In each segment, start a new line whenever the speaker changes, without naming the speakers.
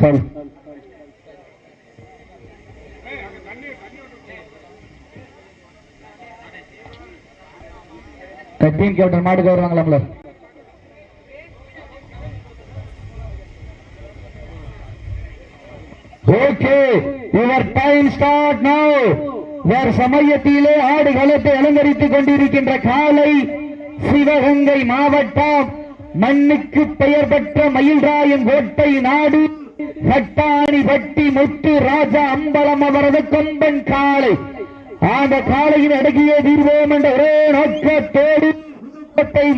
சரி. Team captain மாட்டுக்கு வருவாங்களாம்ல okay your time start now சமயத்திலே ஆடு களத்தை அலங்கரித்துக் கொண்டிருக்கின்ற காலை சிவகங்கை மாவட்டம் மண்ணுக்கு பெயர் பெற்ற மயில்ராயன் கோட்டை நாடு. பட்டாணி பட்டி முத்து ராஜா அம்பலம் அவரது கொம்பன் காளை. அந்த காளையின் அடகிய தீர்வோம் என்ற ஒரே நோக்கத்தோடு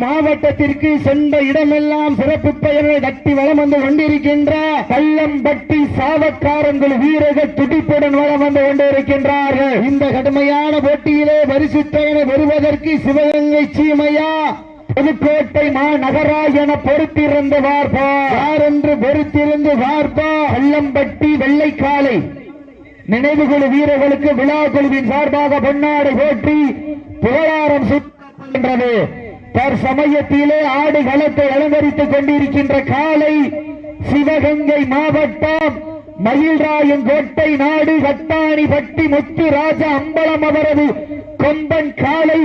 மாவட்டத்திற்கு சென்ற இடமெல்லாம் சிறப்பு பெயரை கட்டி வளம் வந்து கொண்டிருக்கின்ற கள்ளம்பட்டி சாவக்காரங்கள் வீரர்கள் துடிப்புடன் வளம் வந்து கொண்டிருக்கின்றார்கள். இந்த கடுமையான போட்டியிலே பரிசுத்தவனை பெறுவதற்கு சிவகங்கை சீமையா புதுக்கோட்டை மாநகரா என பொறுத்திருந்து பார்ப்பா யார் என்று பொறுத்திருந்து பார்ப்பா கள்ளம்பட்டி வெள்ளைக்காலை. நினைவுகுழு வீரர்களுக்கு விழா குழுவின் சார்பாக பொன்னாடை போட்டி புகழாரம் சுற்றுகின்றது தற்சமயத்திலே ஆடு களத்தை அலங்கரித்துக் கொண்டிருக்கின்ற காலை சிவகங்கை மாவட்டம் மயில்ராயன் கோட்டை நாடு கட்டாணி பட்டி முத்து ராஜா அம்பலம் அவரது கொம்பன் காலை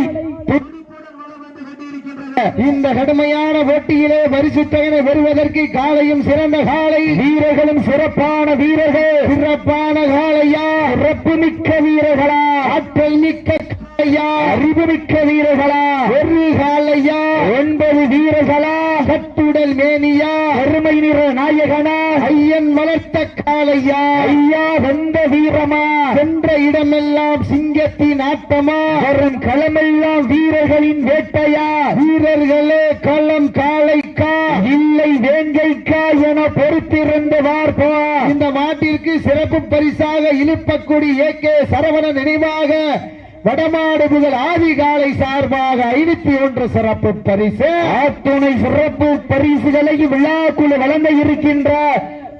இந்த கடுமையான போட்டியிலே பரிசுத்தகனை பெறுவதற்கு காலையும் சிறந்த காலை. வீரர்களும் சிறப்பான வீரர்கள். சிறப்பான காலையா? சிறப்பு மிக்க வீரர்களா? ஆற்றல் மிக்க காளையா அறிவு மிக்க வீரர்களா ஒரு காலையா ஒன்பது வீரர்களா. சத்துடல் மேனியா. அருமை நிற நாயகனா. ஐயன் வளர்த்த காளையா ஐயா. வந்த வீரமா. சென்ற இடமெல்லாம் சிங்கத்தின் ஆட்டமா. வரும் களமெல்லாம் வீரர்களின் வேட்டையா. வீரர்களே களம் காளைக்கா இல்லை வேங்கைக்கா என பொறுத்திருந்து பார்ப்பா இந்த மாட்டிற்கு சிறப்பு பரிசாக இழுப்பக்குடி ஏ கே சரவண நினைவாக வடமாடு புகழ் ஆதிகாலை சார்பாக ஐநூத்தி ஒன்று சிறப்பு பரிசு. ஆத்துணை சிறப்பு பரிசுகளை விழாக்குழு வழங்க இருக்கின்ற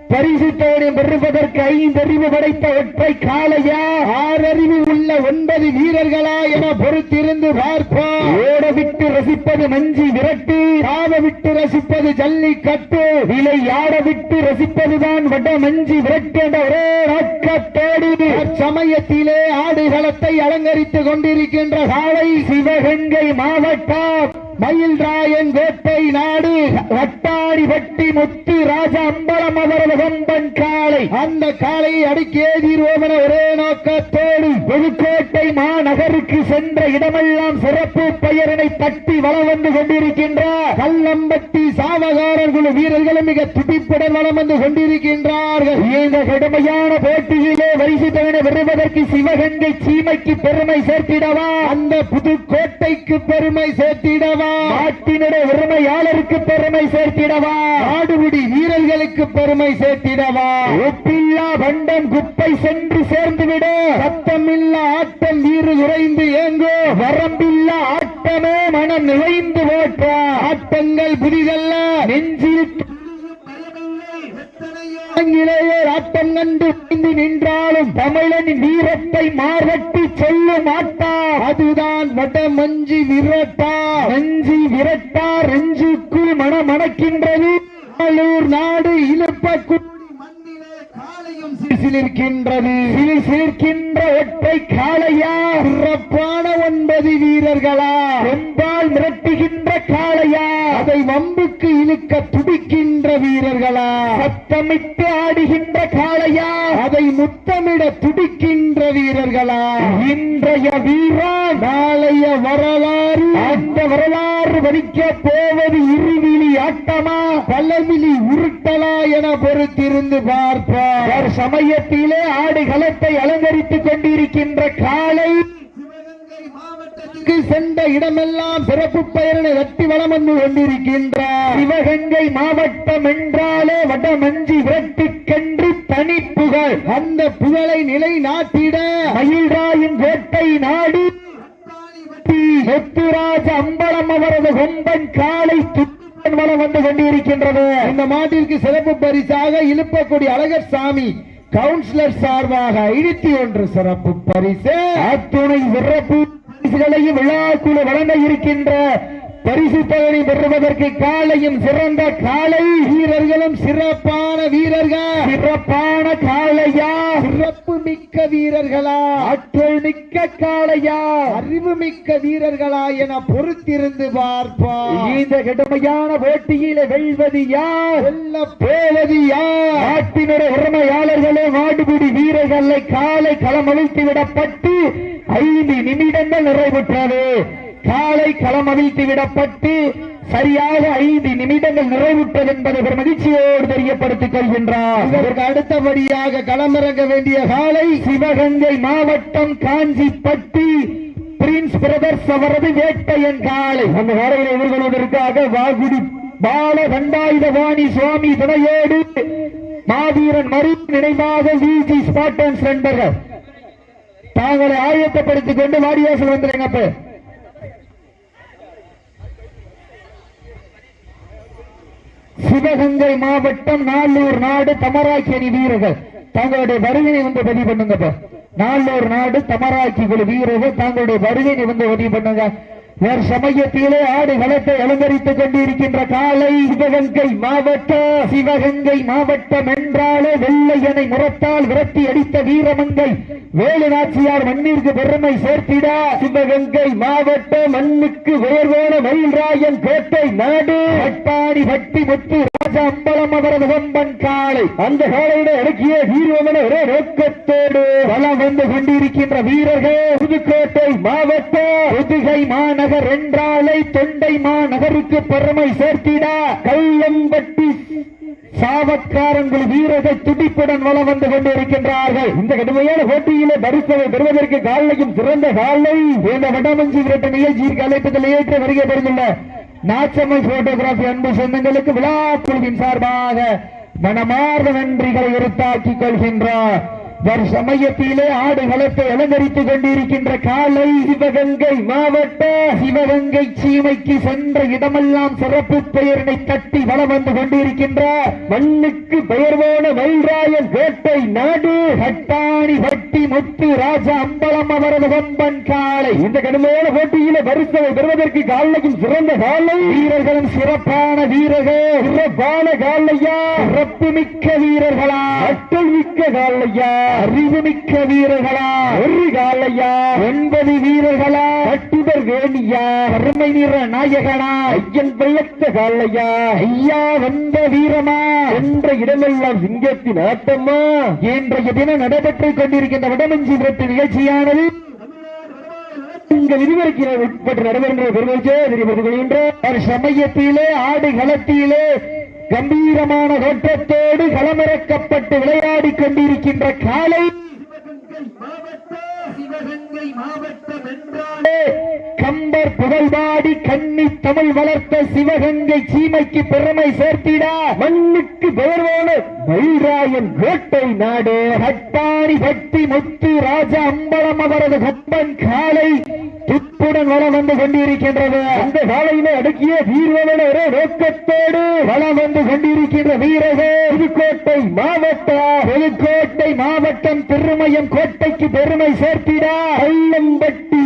பரிசு தோணி பெறுவதற்கு ஐந்தறிவு படைத்த ஒற்றை காளையா? ஆறறிவு உள்ள ஒன்பது வீரர்களா என பொறுத்திருந்து பார்ப்போம். ரசிப்பது மஞ்சி விரட்டு ஆட விட்டு ரசிப்பது ஜல்லிக்கட்டு விலை ஆட விட்டு ரசிப்பதுதான் வட மஞ்சி விரட்டு என்ற ஒரே நோக்கத்தோடு சமயத்திலே ஆடுகளத்தை அலங்கரித்துக் கொண்டிருக்கின்ற காளை சிவகங்கை மாவட்டம். மயில்ராயன் கோட்டை நாடு வட்டாடி வட்டி முத்து ராஜா அம்பலம் அவரது கொம்பன் காளை. அந்த அடுக்கி அடுக்கியே என ஒரே நோக்கத்தோடு புதுக்கோட்டை மாநகருக்கு சென்ற இடமெல்லாம் சிறப்பு பெயரினை தட்டி வளம் வந்து கொண்டிருக்கின்ற கல்லம்பட்டி சாவகாரர் குழு வீரர்களும் மிக துடிப்புடன் வளம் வந்து கொண்டிருக்கின்றார்கள். இந்த கடுமையான போட்டியிலே வரிசை தவணை பெறுவதற்கு சிவகங்கை சீமைக்கு பெருமை சேர்த்திடவா? அந்த புதுக்கோட்டைக்கு பெருமை சேர்த்திடவா? நாட்டினுடைய உரிமையாளருக்கு பெருமை சேர்த்திடவா? ஆடுபுடி வீரர்களுக்கு பெருமை சேர்த்திடவா? ஒப்பில்லா வண்டம் குப்பை சென்று சேர்ந்துவிட. சத்தமில்லா ஆட்டம் வீறு குறைந்து ஏங்கோ. வரம்பில்லா ஆட்டமே மனம் நிறைந்து ஓட்ட ஆட்டங்கள் புதிதல்ல. நெஞ்சில் ஆட்டம் கண்டு நின்றாலும் தமிழனின் வீரத்தை மாறட்டி சொல்ல மாட்டார் அதுதான் வட மஞ்சி விரட்டா. மஞ்சி விரட்டா ரஞ்சுக்குள் மணமணக்கின்றது நாடு இழுப்ப சிலிர்க்கின்றது. சிலிர் சிலிர்க்கின்ற ஒற்றை காளையா? சிறப்பான ஒன்பது வீரர்களா? கொம்பால் மிரட்டுகின்ற காளையா? அதை வம்புக்கு இழுக்க துடிக்கின்ற வீரர்களா? சத்தமிட்டு ஆடுகின்ற காளையா? அதை முத்தமிட துடிக்கின்ற வீரர்களா? இன்றைய வீரா நாளைய வரலாறு. அந்த வரலாறு வடிக்க போவது இருவிழி ஆட்டமா? பல்லமிலி உருட்டலா என பொறுத்திருந்து பார்ப்பார். சமயத்திலே ஆடு களத்தை அலங்கரித்துக் கொண்டிருக்கின்ற காலை சென்ற இடமெல்லாம் சிறப்பு பெயரினை வெட்டி வளம் வந்து கொண்டிருக்கின்றார். சிவகங்கை மாவட்டம் என்றாலே வடமஞ்சி விரட்டுக்கென்று தனி புகழ் அந்த புகழை நிலை நாட்டிட மயில்ராயின் கோட்டை நாடு. முத்துராஜ அம்பலம் அவரது கொம்பன் காலை துப்பன் வந்து கொண்டிருக்கின்றது இந்த மாட்டிற்கு சிறப்பு பரிசாக இழுப்பக்கூடிய அழகர் சாமி கவுன்சிலர் சார்பாக ஐநூத்தி ஒன்று சிறப்பு பரிசு. அத்துணை சிறப்பு பரிசுகளையும் விழாக்குழு வழங்க இருக்கின்ற பரிசு தொகை பெறுவதற்கு காலையும் சிறந்த காலை வீரர்களும் சிறப்பான வீரர்கள். சிறப்பான காளையா? சிறப்பு மிக்க வீரர்களா? ஆற்றல் மிக்க காளையா? அறிவு மிக்க வீரர்களா என பொறுத்திருந்து பார்ப்போம் இந்த கடுமையான போட்டியில வெல்வது யார்? வெல்ல போவது யார்? நாட்டினுடைய உரிமையாளர்களே மாடுபிடி வீரர்களை காலை களமவிழ்த்து விடப்பட்டு ஐந்து நிமிடங்கள் நிறைவுற்றது. காலை களமவிழ்த்து விடப்பட்டு சரியாக ஐந்து நிமிடங்கள் நிறைவுற்றது என்பதை ஒரு மகிழ்ச்சியோடு தெரியப்படுத்திக் கொள்கின்றார். இதற்கு அடுத்தபடியாக களமிறங்க வேண்டிய காலை சிவகங்கை மாவட்டம் காஞ்சிப்பட்டி பிரின்ஸ் பிரதர்ஸ் அவரது வேட்டையன் காலை. அந்த காலையை எதிர்கொள்வதற்காக வாகுடி பால தண்டாயுதவாணி சுவாமி துணையோடு மாவீரன் மறு நினைவாக விஜி ஸ்பாட்டன்ஸ் நண்பர்கள் தாங்களை ஆயத்தப்படுத்திக் கொண்டு வாடிவாசல் வந்துருங்க அப்ப சிவகங்கை மாவட்டம் நாலூர் நாடு தமராட்சி அணி வீரர்கள். தங்களுடைய வருகையை வந்து பதிவு பண்ணுங்க நாலூர் நாடு தமராக்கி குழு வீரர்கள் தங்களுடைய வருகையை வந்து பதிவு பண்ணுங்க. சமயத்திலே ஆடு களத்தை அலங்கரித்துக் கொண்டிருக்கின்ற காலை சிவகங்கை மாவட்டம் சிவகங்கை மாவட்டம் என்றாலே வெள்ளையனை முரத்தால் விரட்டி அடித்த வீரமங்கை. வேலு நாச்சியார் மண்ணிற்கு பெருமை சேர்த்திட சிவகங்கை மாவட்டம் மண்ணுக்கு உயர்வான மயில்ராயன் கோட்டை நாடு. பட்டாணி பட்டி முத்து அம்பலம் அவரது வம்பன் காளை அந்த காலையிட அடக்கிய வீரமன ஒரே நோக்கத்தோடு பலம் வந்து கொண்டிருக்கின்ற வீரர்கள் புதுக்கோட்டை மாவட்ட புதுகை மாநகர் என்றாலை தொண்டை மாநகருக்கு பெருமை சேர்த்திட. கள்ளம்பட்டி சாவக்காரங்கள் வீரர்கள் துடிப்புடன் வளம் வந்து கொண்டிருக்கின்றார்கள். இந்த கடுமையான போட்டியிலே பரிசனை பெறுவதற்கு காலையும் சிறந்த காலை. இந்த வடமஞ்சி விரட்ட நிகழ்ச்சியிற்கு அழைப்பதில் ஏற்ற வருகை பெறுகின்ற நாச்சம்மை போட்டோகிராபி அன்பு சொந்தங்களுக்கு விழா குழுவின் சார்பாக மனமார்ந்த நன்றிகளை உறுத்தாக்கிக் கொள்கின்றார். சமயத்திலே ஆடு களத்தை அலங்கரித்துக் கொண்டிருக்கின்ற காலை சிவகங்கை மாவட்ட சிவகங்கை சீமைக்கு சென்ற இடமெல்லாம் சிறப்பு பெயரினை தட்டி வளம் வந்து கொண்டிருக்கின்ற மண்ணுக்கு பெயர்வான மயில்ராயன் வேட்டை நாடு கட்டாணி பட்டி முத்து ராஜா அம்பலம் அவரது வம்பன் காலை இந்த கடுமையான போட்டியில பரிசனை பெறுவதற்கு காலையும் சிறந்த காலை. வீரர்களும் சிறப்பான வீரர்கள். சிறப்பான காலையா? சிறப்பு மிக்க வீரர்களா? அட்டல் மிக்க காலையா? அறிவு மிக்க வீரர்களா? ஒரு காலையா ஒன்பது வீரர்களா? கட்டுடர் வேணியா? அருமை நிற நாயகனா? ஐயன் பிழைத்த காலையா? ஐயா வந்த வீரமா? என்ற இடமெல்லாம் சிங்கத்தின் ஆட்டமா? இன்றைய தினம் நடைபெற்றுக் கொண்டிருக்கின்ற வடமஞ்சி விரட்டு நிகழ்ச்சியானது இந்த விதிவிலக்கின உட்பட்டு நடைபெறுகின்ற பெருமைச்சே தெரியப்படுத்திக் கொள்கின்ற சமயத்திலே ஆடு களத்திலே கம்பீரமான ஓட்டத்தோடு களமிறக்கப்பட்டு விளையாடிக் கொண்டிருக்கின்ற காலை சிவகங்கை மாவட்டம் என்றாலே கம்பர் புகழ்வாடி கண்ணி தமிழ் வளர்த்த சிவகங்கை சீமைக்கு பெருமை சேர்த்திட. மண்ணுக்கு பெயர்வான மயிராயன் கோட்டை நாடு. ஹட்டாரி பட்டி முத்து ராஜா அம்பலம் அவரது கப்பன் காலை துப்புடன் வளம் வந்து கொண்டிருக்கின்றது. அந்த காலையில அடக்கிய வீரவன ஒரே நோக்கத்தோடு வளம் வந்து கொண்டிருக்கின்ற வீரர்கள் புதுக்கோட்டை மாவட்டம் புதுக்கோட்டை மாவட்டம் திருமயம் கோட்டைக்கு பெருமை சேர்த்திட. கள்ளம்பட்டி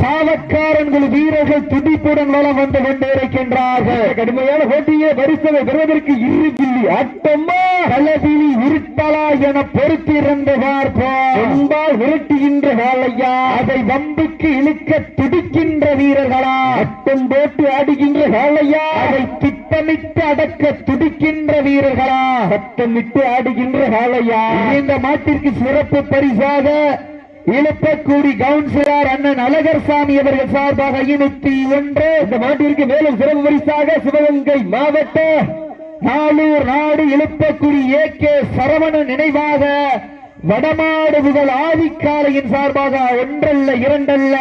சாவக்காரன்கள் வீரர்கள் துடிப்புடன் வளம் வந்து கொண்டிருக்கின்றார்கள் கடுமையான போட்டியை பரிசனை பெறுவதற்கு இரு பில்லி ஆட்டமா கலபிலி உருட்டலா என பொறுத்திருந்து பார்ப்போம். என்பால் விரட்டுகின்ற காலையா அதை வம்புக்கு இழுக்க துடிக்கின்ற வீரர்களா? அட்டம் போட்டு ஆடுகின்ற காலையா அதை திட்டமிட்டு அடக்க துடிக்கின்ற வீரர்களா? சத்தமிட்டு ஆடுகின்ற காலையா இந்த மாட்டிற்கு சிறப்பு பரிசாக இழுப்பக்கூடி கவுன்சிலர் அண்ணன் அழகர் சாமி அவர்கள் சார்பாக ஐநூத்தி ஒன்று. இந்த மாட்டிற்கு மேலும் சிறப்பு பரிசாக சிவகங்கை மாவட்ட நாளூர் நாடு இழுப்பக்குடி ஏ கே சரவணன் நினைவாக வடமாடு புகழ் ஆதிக்காலையின் சார்பாக ஒன்றல்ல இரண்டல்ல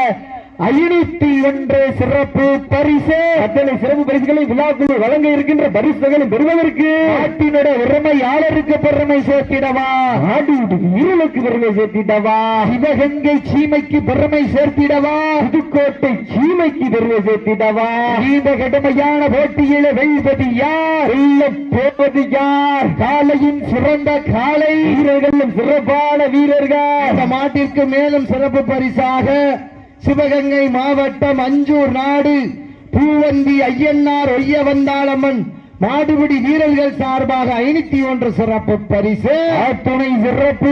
ஐநூத்தி ஒன்று சிறப்பு பரிசு. அத்தனை சிறப்பு பரிசுகளை விழாக்குழு வழங்க இருக்கின்ற பரிசுகளை பெறுவதற்கு நாட்டினுடைய உரிமையாளருக்கு பெருமை சேர்த்திடவா. நாடு இருளுக்கு பெருமை சேர்த்திடவா. சிவகங்கை சீமைக்கு பெருமை சேர்த்திடவா. புதுக்கோட்டை சீமைக்கு பெருமை சேர்த்திடவா. இந்த கடுமையான போட்டியில வெல்வது யார்? வெல்ல போவது யார்? காலையின் சிறந்த காலை வீரர்களும் சிறப்பான வீரர்கள். இந்த மாட்டிற்கு மேலும் சிறப்பு பரிசாக சிவகங்கை மாவட்டம் அஞ்சூர் நாடு. பூவந்தி ஐயன்னார் ஒய்ய வந்தாளம்மன் மாடுபிடி வீரர்கள் சார்பாக ஐநூத்தி ஒன்று சிறப்பு பரிசு. துணை சிறப்பு.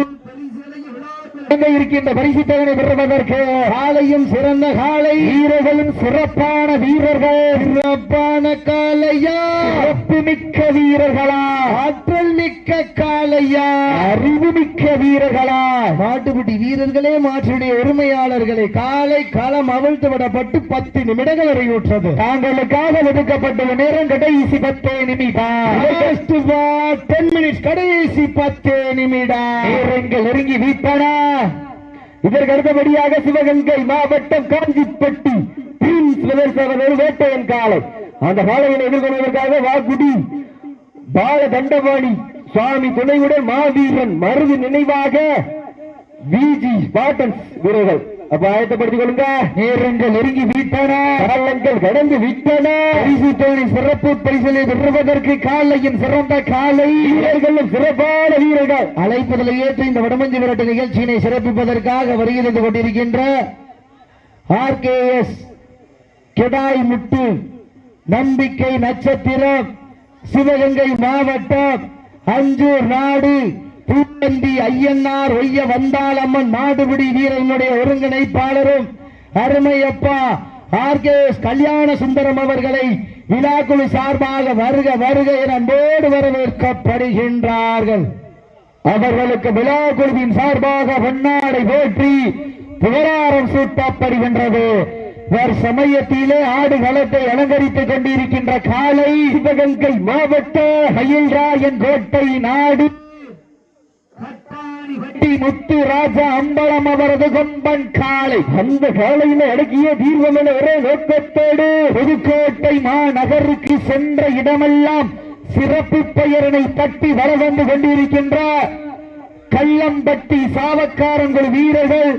இருக்கின்ற பரிசு தொகை பெறுவதற்கு காலையும் சிறந்த காலை. வீரர்களும் சிறப்பான வீரர்கள். சிறப்பான காலையா? சிறப்பு மிக்க வீரர்களா? ஆற்றல் மிக்க காலையா? அறிவு மிக்க வீரர்களா மாட்டுப்பிடி வீரர்களே மாற்றினுடைய உரிமையாளர்களை காலை களம் அவிழ்த்து விடப்பட்டு பத்து நிமிடங்கள் நிறைவுற்றது தாங்களுக்காக ஒதுக்கப்பட்டுள்ள நேரம் கடைசி பத்து நிமிடம். டென் மினிட்ஸ் கடைசி பத்து நிமிடம். நேரங்கள் நெருங்கி வீட்டன? இதற்கு அடுத்தபடியாக சிவகங்கை மாவட்டம் காஞ்சிப்பட்டி வேட்டையன் காலை. அந்த காலையை எதிர்கொள்வதற்காக வாக்குடி பால தண்டபாணி சுவாமி துணையுடன் மாவீரன் மருது நினைவாக விஜி ஸ்பாட்டன்ஸ் வீரர்கள். அப்ப ஆயத்தப்படுத்திக் கொள்ளுங்க. நேரங்கள் நெருங்கி விட்டன. காலங்கள் கடந்து விட்டன. பரிசு தோணி சிறப்பு பரிசலை பெறுவதற்கு காலையும் சிறந்த காலை. வீரர்களும் சிறப்பான வீரர்கள். அழைப்பதில் ஏற்று இந்த வடமஞ்சி விரட்டு நிகழ்ச்சியினை சிறப்பிப்பதற்காக வருகை தந்து கொண்டிருக்கின்ற ஆர்கேஎஸ் கெடாய் முட்டு நம்பிக்கை நட்சத்திரம் சிவகங்கை மாவட்டம் அஞ்சூர் நாடு பூவந்தி ஐயன்னார் ஒய்ய வந்தாளம்மன் நாடுபிடி வீரனுடைய ஒருங்கிணைப்பாளரும் அருமையப்பா ஆர்கேஎஸ் கல்யாண சுந்தரம் அவர்களை விழாக்குழு சார்பாக வருக வருக என அன்போடு வரவேற்கப்படுகின்றார்கள். அவர்களுக்கு விழா குழுவின் சார்பாக பொன்னாடை போற்றி புகழாரம் சூட்டப்படுகின்றது. சமயத்திலே ஆடு களத்தை அலங்கரித்துக் கொண்டிருக்கின்ற காலை சிவகங்கை மாவட்ட மயில்ராயன் கோட்டை நாடு. முத்து ராஜா அம்பலம் அவரது கொம்பன் காளை அந்த காலையில அடக்கிய தீர்வம் என ஒரே நோக்கத்தோடு புதுக்கோட்டை மாநகருக்கு சென்ற இடமெல்லாம் சிறப்பு பெயரினை தட்டி வர வந்து கொண்டிருக்கின்ற கள்ளம்பட்டி சாவக்காரங்கள் வீரர்கள்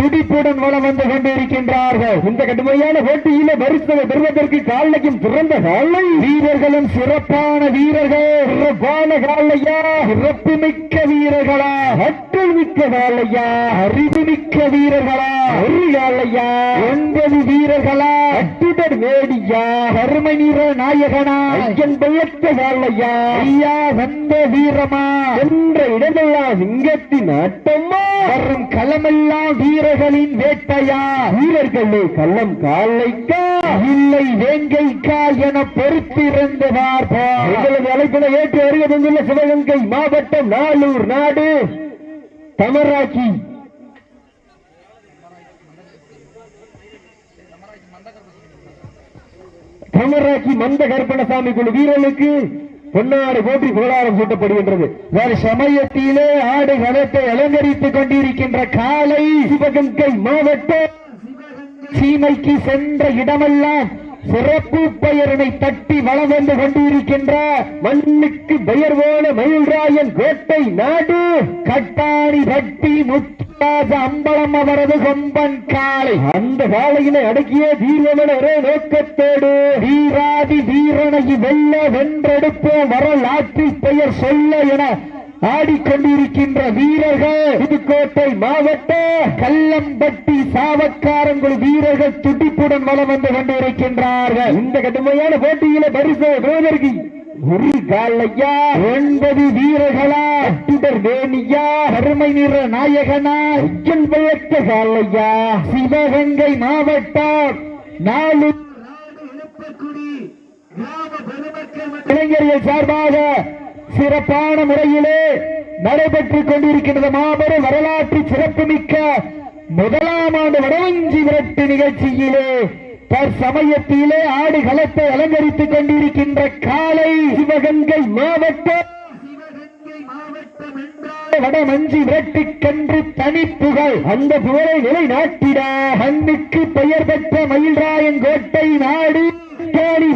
துடிப்புடன் வளம் வந்து கொண்டிருக்கின்றார்கள். இந்த கடுமையான போட்டியில பரிசனை பெறுவதற்கு காலையும் சிறந்த காலை வீரர்களும் சிறப்பான வீரர்கள். சிறப்பான காலையா சிறப்பு மிக்க வீரர்களா? ஆற்றல் மிக்க காலையா அறிவு மிக்க வீரர்களா? ஒரு காலையா ஒன்பது வீரர்களா? அட்டுடர் வேடியா கருமை நிற நாயகனா? ஐயன் பள்ளத்த காலையா ஐயா வந்த வீரமா? என்ற இடமெல்லாம் சிங்கத்தின் ஆட்டமா? வரும் களமெல்லாம் வீர வீரர்களின் வேட்டையா? வீரர்களே கள்ளம் காலைக்கா? இல்லை வேங்கைக்கா என பொறுத்திருந்து பார்ப்போம் எங்களது அழைப்பினை ஏற்று வருகை சிவகங்கை மாவட்டம் நாளூர் நாடு தமராக்கி தமராக்கி மந்த கருப்பணசாமி குழு வீரர்களுக்கு பொன்னாடு போற்றி புகழாரம் சூட்டப்படுகின்றது. வேறு சமயத்திலே ஆடு களத்தை அலங்கரித்துக் கொண்டிருக்கின்ற காலை சிவகங்கை மாவட்ட சீமைக்கு சென்ற இடமெல்லாம் சிறப்பு பெயரினை தட்டி வளம் வந்து கொண்டிருக்கின்ற மண்ணுக்கு பெயர் போன மயில்ராயன் கோட்டை நாடு. கட்டாணி பட்டி முத்துராஜ அம்பலம் அவரது கொம்பன் காளை. அந்த காளையினை அடக்கிய தீர்வமன ஒரே நோக்கத்தோடு. வீராதி வீரனை வெல்ல வென்றெடுப்போம் வரலாற்று பெயர் சொல்ல என ஆடிக்கொண்டிருக்கின்ற வீரர்கள் புதுக்கோட்டை மாவட்ட கல்லம்பட்டி சாவக்காரங்குள் வீரர்கள் துடிப்புடன் வளம் வந்து கொண்டிருக்கின்றார்கள். இந்த கடுமையான போட்டியில பரிசு பெறுவதற்கு ஒரு காலையா ஒன்பது வீரர்களா? அட்டுடர் வேணியா? அருமை நிற நாயகனா? ஐயன் விளக்க காலையா சிவகங்கை மாவட்டம். நாலு இளைஞர்கள் சார்பாக சிறப்பான முறையிலே நடைபெற்றுக் கொண்டிருக்கின்றது. மாபெரும் வரலாற்று சிறப்புமிக்க முதலாம் ஆண்டு வடவஞ்சி விரட்டு நிகழ்ச்சியிலே தற்சமயத்திலே ஆடு களத்தை அலங்கரித்துக் கொண்டிருக்கின்ற காலை சிவகங்கை மாவட்டம். வடமஞ்சி விரட்டுக்கென்று தனிப்புகள் அந்த புகழை நிலைநாட்டிட. மண்ணுக்கு பெயர் பெற்ற மயில்ராயன் கோட்டை நாடு. தேடி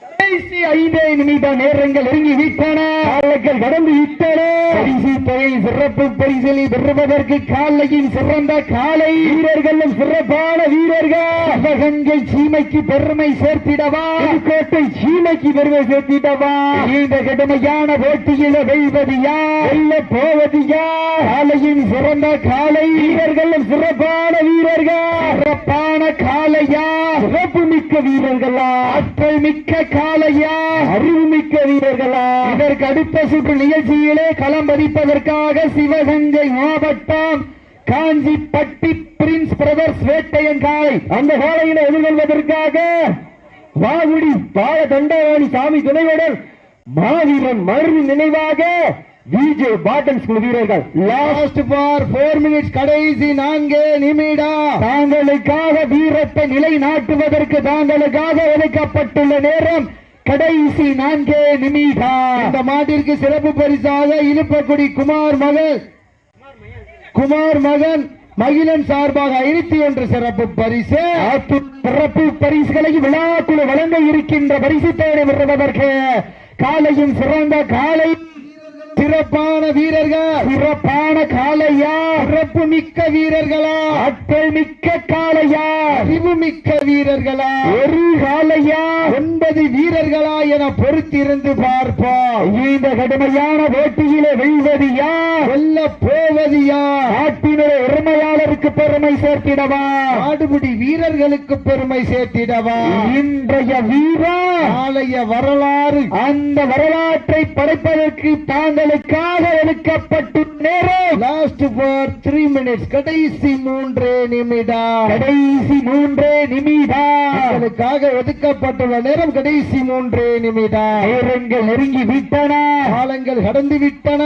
கடைசி ஐந்தே நிமிட நேரங்கள் நெருங்கி விட்டன. காலங்கள் கடந்து விட்டன. பரிசு தொகை சிறப்பு பரிசிலை பெறுவதற்கு காலையின் சிறந்த காலை. வீரர்களும் சிறப்பான வீரர்கள். சிவகங்கை சீமைக்கு பெருமை சேர்த்திடவா? புதுக்கோட்டை சீமைக்கு பெருமை சேர்த்திடவா இந்த கடுமையான போட்டியில வெல்வது யார்? வெல்ல போவது யார்? காலையின் சிறந்த காலை. வீரர்களும் சிறப்பான வீரர்கள். சிறப்பான காலையா? சிறப்பு மிக்க வீரர்களா? ஆற்றல் மிக்க காலையா? அறிவு மிக்க வீரர்களா? இதற்கு அடுத்த சுற்று நிகழ்ச்சியிலே களம் பதிப்பதற்காக சிவகங்கை மாவட்டம் காஞ்சிப்பட்டி பிரின்ஸ் பிரதர்ஸ் வேட்டையன் காலை அந்த காலையில எதிர்கொள்வதற்காக வாகுடி பால தண்டவாணி சாமி துணையுடன் மாவீரன் மருவி நினைவாக விஜே பாட்டன் ஸ்கூல் வீரர்கள். லாஸ்ட் ஃபார் போர் மினிட்ஸ் கடைசி நான்கே நிமிடா. தாங்களுக்காக வீரத்தை நிலை நாட்டுவதற்கு தாங்களுக்காக ஒதுக்கப்பட்டுள்ள நேரம் கடைசி நான்கே நிமிடா. இந்த மாட்டிற்கு சிறப்பு பரிசாக இழுப்பக்குடி குமார் மகள் குமார் மகன் மகிழன் சார்பாக ஐநூத்தி ஒன்று சிறப்பு பரிசு. அத்து- சிறப்பு பரிசுகளை விழாக்குழு வழங்க இருக்கின்ற பரிசு தேடி வருவதற்கு காலையும் சிறந்த காலை சிறப்பான வீரர்கள். சிறப்பான காளையா. சிறப்பு மிக்க வீரர்களா. ஆற்றல் மிக்க காளையா. அறிவு மிக்க வீரர்களா. ஒரு காளையா. ஒன்பது வீரர்களா என பொறுத்திருந்து பார்ப்போம். இந்த கடுமையான போட்டியிலே வெல்வது யார்? வெல்ல போவது யார்? நாட்டினுடைய உரிமையாளருக்கு பெருமை சேர்த்திடவா? ஆடுபிடி வீரர்களுக்கு பெருமை சேர்த்திடவா? இன்றைய வீரா நாளைய வரலாறு. அந்த வரலாற்றை படைப்பதற்கு தாங்களுக்காக ஒதுக்கப்பட்டு நேரம் லாஸ்ட் ஃபார் த்ரீ மினிட்ஸ் கடைசி மூன்றே நிமிடம் கடைசி மூன்றே நிமிடம் உங்களுக்காக ஒதுக்கப்பட்டுள்ள நேரம் கடைசி மூன்றே நிமிடம் நேரங்கள் நெருங்கி விட்டன. காலங்கள் கடந்து விட்டன.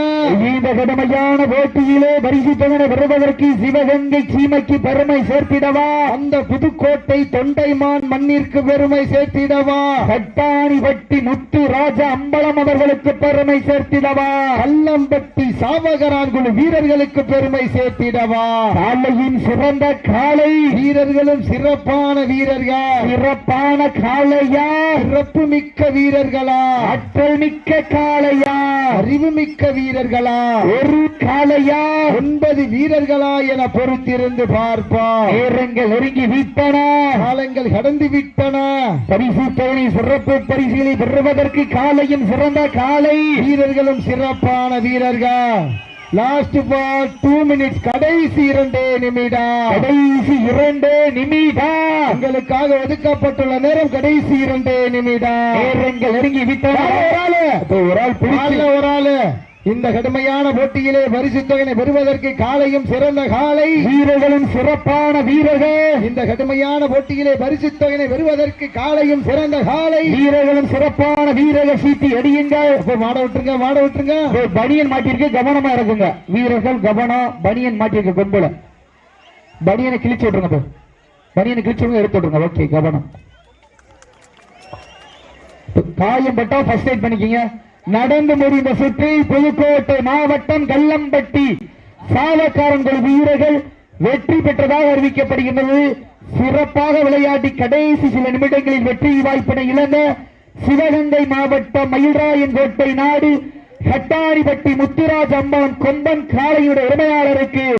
இந்த கடுமையான போட்டியிலே பரிசு தொகை பெறுவதற்கு சிவகங்கை சீமைக்கு பெருமை சேர்த்திடவா? அந்த புதுக்கோட்டை தொண்டைமான் மண்ணிற்கு பெருமை சேர்த்திடவா? கட்டாணிப்பட்டி முத்து ராஜா அம்பலம் அவர்களுக்கு பெருமை சேர்த்திடவா? கல்லம்பட்டி சாவகரான் குழு வீரர்களுக்கு பெருமை சேர்த்திடவா. காலையின் சிறந்த காலை வீரர்களும் சிறப்பான வீரர்கள். சிறப்பான காலையா சிறப்பு மிக்க வீரர்களா. ஆற்றல் மிக்க காலையா அறிவு மிக்க வீரர்களா. ஒரு காலையா ஒன்பது வீரர்களா என பொறுத்திருந்து பார்ப்பா நேரங்கள் நெருங்கி விட்டன காலங்கள் கடந்து விட்டன பரிசு தோணி சிறப்பு பரிசுகளை பெறுவதற்கு காலையும் சிறந்த காலை வீரர்களும் சிறப்பு சிறப்பான வீரர்கள். லாஸ்ட் ஃபார் டூ மினிட்ஸ் கடைசி இரண்டே நிமிடம். கடைசி இரண்டே நிமிடம். உங்களுக்காக ஒதுக்கப்பட்டுள்ள நேரம் கடைசி இரண்டே நிமிடம். நேரங்கள் நெருங்கி ஆளு. ஒரு ஆள் பிடிக்கல ஒரு ஆளு. இந்த கடுமையான போட்டியிலே பரிசு தொகையை பெறுவதற்கு காலையும் சிறந்த காலை. வீரர்களும் சிறப்பான வீரர்கள். இந்த கடுமையான போட்டியிலே பரிசு தொகையை பெறுவதற்கு காலையும் சிறந்த காலை. வீரர்களும் சிறப்பான வீரர்கள். சீட்டி அடியுங்கள் இப்ப மாட விட்டுருங்க மாட விட்டுருங்க. பனியன் மாட்டிருக்கு கவனமா இருக்குங்க வீரர்கள் கவனம் பனியன் மாட்டிருக்கு கொம்புல. பனியனை கிழிச்சு விட்டுருங்க. பனியனை கிழிச்சு விடுங்க எடுத்து விட்டுருங்க. ஓகே கவனம். காயம் பட்டா ஃபர்ஸ்ட் எய்ட் பண்ணிக்கங்க. நடந்து முடிந்த சுற்றில் புதுக்கோட்டை மாவட்டம் கல்லம்பட்டி. சாலக்காரங்கள் வீரர்கள் வெற்றி பெற்றதாக அறிவிக்கப்படுகின்றது. சிறப்பாக விளையாடி கடைசி சில நிமிடங்களில் வெற்றி வாய்ப்பினை இழந்த சிவகங்கை மாவட்டம் மயில்ராயன் கோட்டை நாடு. கட்டாரிப்பட்டி முத்துராஜ் அம்மன் கொம்பன் காளையுடைய உரிமையாளருக்கு